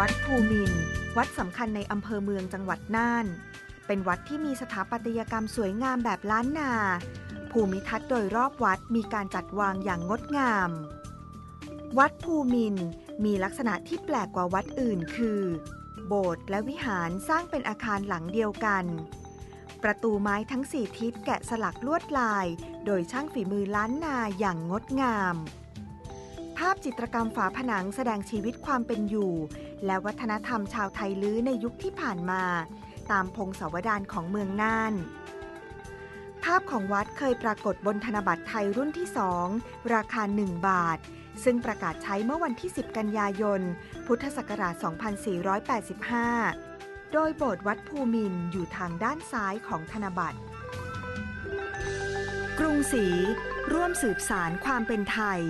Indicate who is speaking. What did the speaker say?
Speaker 1: วัดภูมิน วัดสำคัญในอำเภอเมืองจังหวัดน่าน เป็นวัดที่มีสถาปัตยกรรมสวยงามแบบล้านนา ภูมิทัศน์โดยรอบวัดมีการจัดวางอย่างงดงาม วัดภูมินมีลักษณะที่แปลกกว่าวัดอื่นคือ โบสถ์และวิหารสร้างเป็นอาคารหลังเดียวกัน ประตูไม้ทั้งสี่ทิศแกะสลักลวดลาย โดยช่างฝีมือล้านนาอย่างงดงามาพจิตรกรรมฝาผนังแสดงชีวิตความเป็นอยู่ และวัฒนธรรมชาวไทยลื้อในยุคที่ผ่านมา ตามพงศาวดารของเมืองน่าน ภาพของวัดเคยปรากฏบนธนบัตรไทยรุ่นที่2ราคา 1 บาท ซึ่งประกาศใช้เมื่อวันที่ 10 กันยายน พุทธศักราช 2485 โดยโบสถ์วัดภูมินอยู่ทางด้านซ้ายของธนบัตร กรุงศรีร่วมสืบสารความเป็นไทย